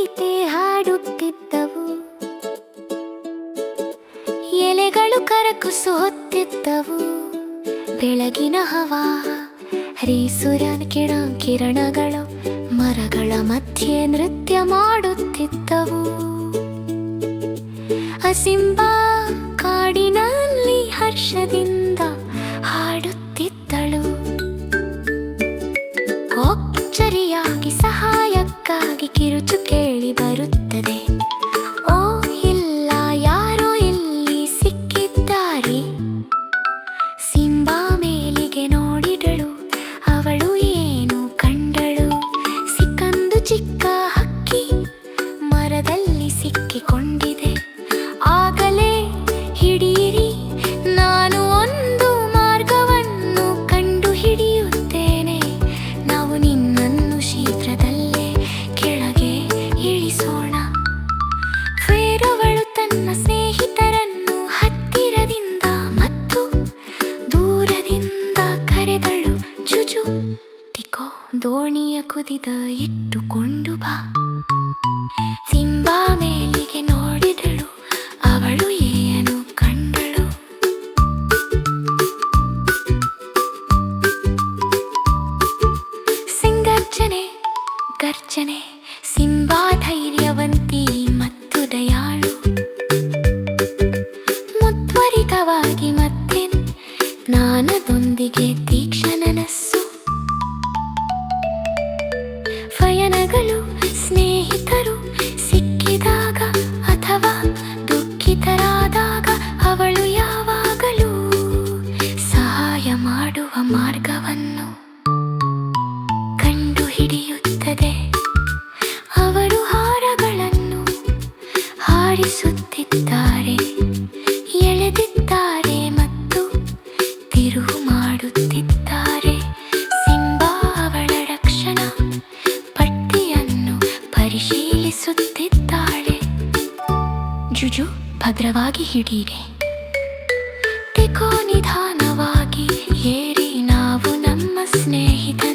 ಗೀತೆ ಹಾಡುತ್ತಿದ್ದವು. ಎಲೆಗಳು ಕರಕುಸು ಹೊತ್ತಿದ್ದವು. ಬೆಳಗಿನ ಹವಾ ಹರಿ ಸೂರ್ಯನ ಕಿಣ, ಕಿರಣಗಳು, ಮರಗಳ ಮಧ್ಯೆ ನೃತ್ಯ ಮಾಡುತ್ತಿದ್ದವು. ಅಸಿಂಬಾ ಕಾಡಿನಲ್ಲಿ ಹರ್ಷದಿಂದ ಹಾಡುತ್ತಿದ್ದಳು. ಒಚ್ಚರಿಯಾಗಿ ಸಹಾಯ ಸಹಾಯಕ್ಕಾಗಿ ಕಿರುಚು ಕೇಳಿ ಬರುತ್ತದೆ. ಓ, ಇಲ್ಲ, ಯಾರೋ ಇಲ್ಲಿ ಸಿಕ್ಕಿದ್ದಾರೆ. ಸಿಂಬಾ ಮೇಲಿಗೆ ನೋಡಿದಳು, ಅವಳು ಏನು ಕಂಡಳು? ಸಿಕ್ಕಂದು ಚಿಕ್ಕ ಹಕ್ಕಿ ಮರದಲ್ಲಿ ಸಿಕ್ಕಿಕೊಂಡಿದೆ. ಆಗಲೇ ಹಿಡಿಯಿರಿ ದೋಣಿಯ ಕುದಿದ ಇಟ್ಟುಕೊಂಡು ಬಾ. ಸಿಂಬಾ ಮೇಲಿಗೆ ನೋಡಿದಳು ಅವಳು ಏನು ಕಂಡಳು? ಸಿಂಗರ್ಜನೆ ಗರ್ಜನೆ ಸಿಂಬಾ ಧೈರ್ಯವಂತಿ ಮಾರ್ಗವನ್ನು ಕಂಡು ಹಿಡಿಯುತ್ತದೆ ಅವರು ಹಾರಗಳನ್ನು ಹಾರಿಸುತ್ತಿದ್ದಾರೆ, ಎಳೆದಿದ್ದಾರೆ ಮತ್ತು ತಿರುವು ಮಾಡುತ್ತಿದ್ದಾರೆ. ಸಿಂಬಾವಳ ರಕ್ಷಣಾ ಪಟ್ಟಿಯನ್ನು ಪರಿಶೀಲಿಸುತ್ತಿದ್ದಾಳೆ. ಜುಜು, ಭದ್ರವಾಗಿ ಹಿಡೀರಿ ನಿಧಾನವಾಗಿ ಏರಿ. 生死ねひた